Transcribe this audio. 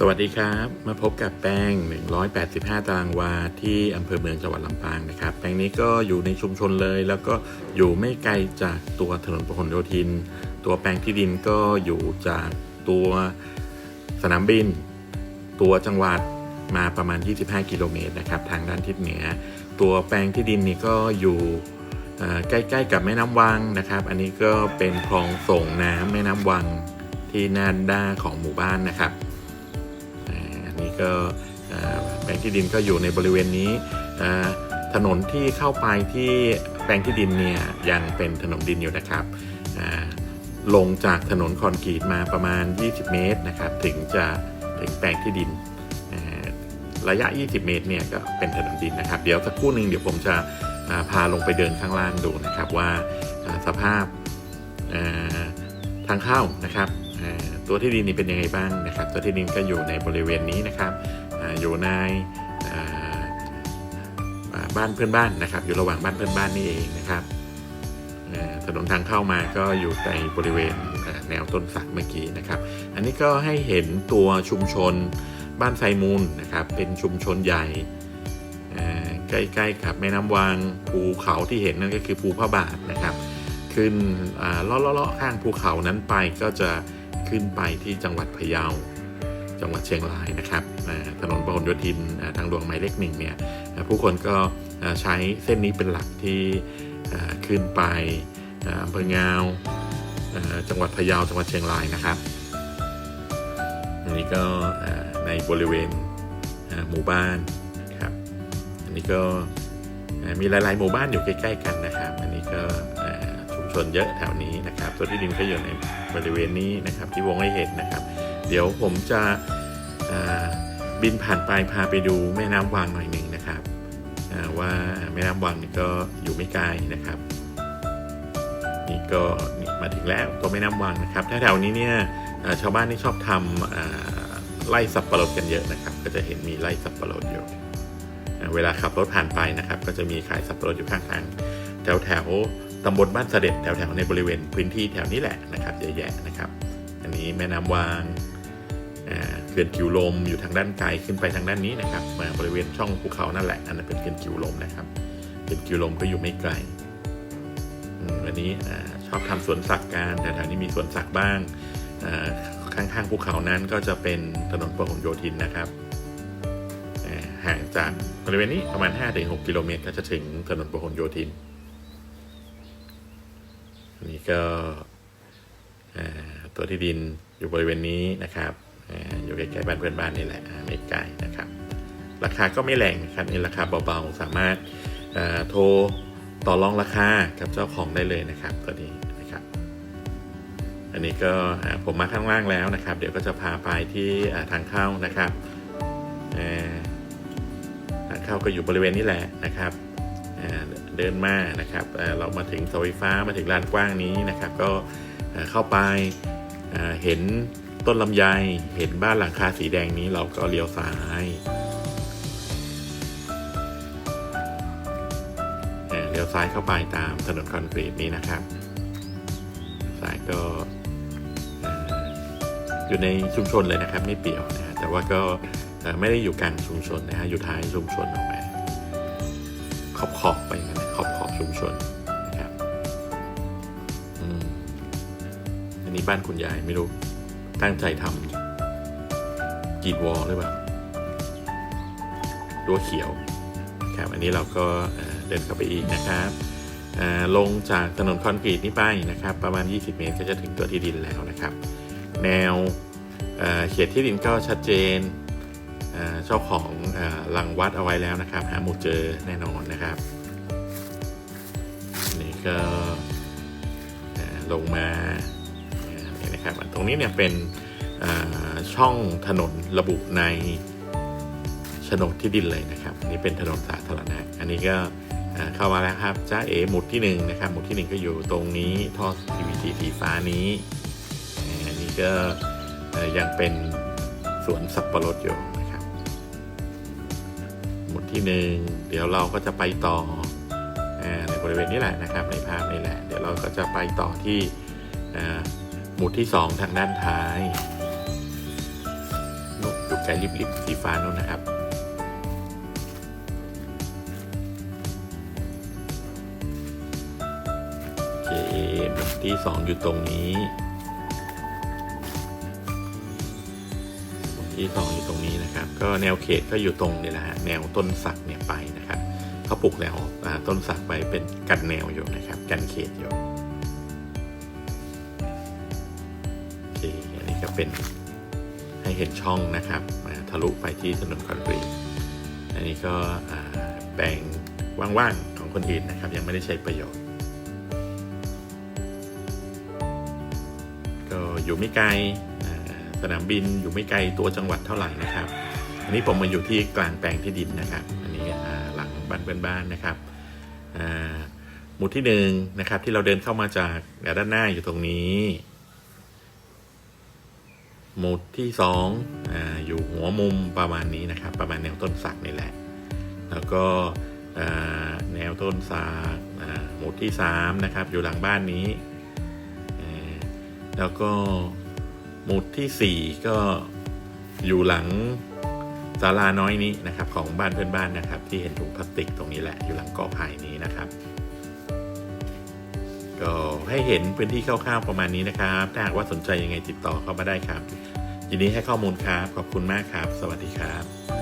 สวัสดีครับ มาพบกับแป้ง 185 ตารางวาที่อำเภอเมืองจังหวัดลำปางนะครับ แปลงนี้ก็อยู่ในชุมชนเลย แล้วก็อยู่ไม่ไกลจากตัวถนนพหลโยธิน ตัวแปลงที่ดินก็อยู่จากตัวสนามบิน ตัวจังหวัดมาประมาณ 25 กิโลเมตรนะครับ ทางด้านทิศเหนือ ตัวแปลงที่ดินนี่ก็อยู่ใกล้ๆกับแม่น้ำวังนะครับ อันนี้ก็เป็นคลองส่งน้ำแม่น้ำวังที่น้านด้าของหมู่บ้านนะครับ ก็แปลงที่ดินก็อยู่ในบริเวณนี้ ถนนที่เข้าไปที่แปลงที่ดินเนี่ยยังเป็นถนนดินอยู่นะครับลงจากถนนคอนกรีตมาประมาณ 20 เมตรนะครับ ถึงจะถึงแปลงที่ดินระยะ 20 เมตรเนี่ยก็เป็นถนนดินนะครับ เดี๋ยวสักครู่หนึ่งเดี๋ยวผมจะพาลงไปเดินข้างล่างดูนะครับว่าสภาพทางเข้านะครับ ตัวที่ดินนี่เป็นยังไงบ้างนะครับ ตัวที่ดินก็อยู่ในบริเวณนี้นะครับออยู่ในบ้านเพื่อนบ้านนะครับ อยู่ระหว่างบ้านเพื่อนบ้านนี่เองนะครับถนนทางเข้ามาก็อยู่ในบริเวณแนวต้นสักเมื่อกี้นะครับ อันนี้ก็ให้เห็นตัวชุมชนบ้านไซมูลนะครับ เป็นชุมชนใหญ่ใกล้ๆกับแม่น้ำวังภูเขาที่เห็นนั่นก็คือภูพระบาทนะครับ ขึ้นเลาะๆข้างภูเขานั้นไปก็จะ ขึ้นไปที่จังหวัดพะเยา จังหวัดเชียงรายนะครับถนนพหลโยธินทางหลวงหมายเลขหนึ่งเนี่ยผู้คนก็ใช้เส้นนี้เป็นหลักที่ขึ้นไปอำเภองาวจังหวัดพะเยาจังหวัดเชียงรายนะครับอันนี้ก็ในบริเวณหมู่บ้านครับอันนี้ก็อ่ามีหลาย ๆ หมู่บ้านอยู่ใกล้ ๆ กันนะครับ อันนี้ก็ ชนเยอะแถวนี้นะครับ ตัวที่ดินก็อยู่ในบริเวณนี้นะครับที่วงให้เห็นนะครับ เดี๋ยวผมจะบินผ่านไปพาไปดูแม่น้ำวังหน่อยหนึ่งนะครับว่าแม่น้ำวังนี่ก็อยู่ไม่ไกลนะครับนี่ก็มาถึงแล้วตัวแม่น้ำวังนะครับ ถ้าแถวนี้เนี่ยชาวบ้านที่ชอบทำอ่าไล่สับปะรดกันเยอะนะครับ ก็จะเห็นมีไล่สับปะรดอยู่เวลาขับรถผ่านไปนะครับ ก็จะมีขายสับปะรดอยู่ข้างทางแถวแถว ตำบลบ้านเสด็จแถวแถวๆในบริเวณพื้นที่แถวนี้แหละนะครับเยอะแยะนะครับ อันนี้แม่น้ำวางอ่าเขื่อนกิวลมอยู่ทางด้านไกลขึ้นไปทางด้านนี้นะครับมาบริเวณช่องภูเขานั่นแหละอันนั้นเป็นเขื่อนกิวลมนะครับเขื่อนกิวลมก็อยู่ไม่ไกลอันนี้ชอบทำสวนสัตว์กันแต่แถวนี้มีสวนสัตว์บ้างข้างๆภูเขานั้นก็จะเป็นถนนพหลโยธินนะครับห่างจากบริเวณนี้ประมาณ 5-6 กิโลเมตรก็จะถึงถนนพหลโยธิน นนี้ก็ตัวที่ดินอยู่บริเวณนี้นะครับออยู่ใกล้ๆบ้านเพื่อนบ้านนี่แหละไม่ไกลนะครับ ราคาก็ไม่แรงนะครับนี่ราคาเบาๆสามารถโทรต่อรองราคากับเจ้าของได้เลยนะครับตัวนี้นะครับ อันนี้ก็ผมมาข้างล่างแล้วนะครับ เดี๋ยวก็จะพาไปที่ทางเข้านะครับทางเข้าก็อยู่บริเวณนี้แหละนะครับ เดินมานะครับเรามาถึงเสาไฟฟ้ามาถึงลานกว้างนี้นะครับ ก็เข้าไปเห็นต้นลำไยเห็นบ้านหลังคาสีแดงนี้เราก็เลี้ยวซ้ายเลี้ยวซ้ายเข้าไปตามถนนคอนกรีตนี้นะครับซ้ายก็อยู่ในชุมชนเลยนะครับ ไม่เปี่ยวนะฮะแต่ว่าก็ไม่ได้อยู่กลางชุมชนนะฮะอยู่ท้ายชุมชนออกมา อบขอบไปนะขอบขอบชุมชนนะครับอันนี้บ้านคุณยายไม่รู้ ตั้งใจทำกรีดวอลหรือเปล่ารั้วเขียวครับอันนี้เราก็เดินเข้าไปอีกนะครับลงจากถนนคอนกรีตนี้ไปนะครับ ประมาณ 20 เมตรก็จะถึงตัวที่ดินแล้วนะครับ แนวเอ่อเขตที่ดินก็ชัดเจน เจ้าของรังวัดเอาไว้แล้วนะครับ หาหมุดเจอแน่นอนนะครับ นี่ก็ลงมานี่นะครับตรงนี้เนี่ยเป็นช่องถนนระบุในโฉนดที่ดินเลยนะครับนี่เป็นถนนสาธารณะอันนี้ก็เข้ามาแล้วครับจ้าเอหมุดที่หนึ่งนะครับหมุดที่หนึ่งก็อยู่ตรงนี้ท่อ PVC สีฟ้านี้อันนี้ก็ยังเป็นสวนสับปะรดอยู่ ที่หนึ่งเดี๋ยวเราก็จะไปต่ออในบริเวณนี้แหละนะครับ ในภาพนี้แหละ เดี๋ยวเราก็จะไปต่อที่หมุดที่ 2 ทางด้านท้ายนกดูไกลลิบๆสีฟ้านู่นนะครับ โอเคหมุดที่สองอยู่ตรงนี้ ที่สองอยู่ตรงนี้นะครับ ก็แนวเขตก็อยู่ตรงนี่แหละฮะแนวต้นสักเนี่ยไปนะครับเขาปลูกแนวต้นสักไปเป็นกันแนวอยู่นะครับกันเขตอยู่โอเคอันนี้ก็เป็นให้เห็นช่องนะครับทะลุไปที่ถนนคอนกรีตอันนี้ก็แปลงว่างๆของคนอื่นนะครับ ยังไม่ได้ใช้ประโยชน์ ก็อยู่ไม่ไกล สนามบินอยู่ไม่ไกลตัวจังหวัดเท่าไหร่นะครับ อันนี้ผมมาอยู่ที่กลางแปลงที่ดินนะครับ อันนี้หลังบ้านเพื่อนบ้านนะครับหมู่ที่หนึ่งนะครับ ที่เราเดินเข้ามาจากด้านหน้าอยู่ตรงนี้ หมู่ที่สองออยู่หัวมุมประมาณนี้นะครับ ประมาณแนวต้นสักนี่แหละ แล้วก็แนวต้นสักหมู่ที่สามนะครับ อยู่หลังบ้านนี้ แล้วก็ หมุดที่ 4 ก็อยู่หลังศาลาน้อยนี้นะครับ ของบ้านเพื่อนบ้านนะครับ ที่เห็นถุงพลาสติกตรงนี้แหละอยู่หลังกอไผ่นี้นะครับ ก็ให้เห็นพื้นที่คร่าวๆประมาณนี้นะครับ ถ้าหากว่าสนใจยังไงติดต่อเข้ามาได้ครับยินดีให้ข้อมูลครับขอบคุณมากครับ สวัสดีครับ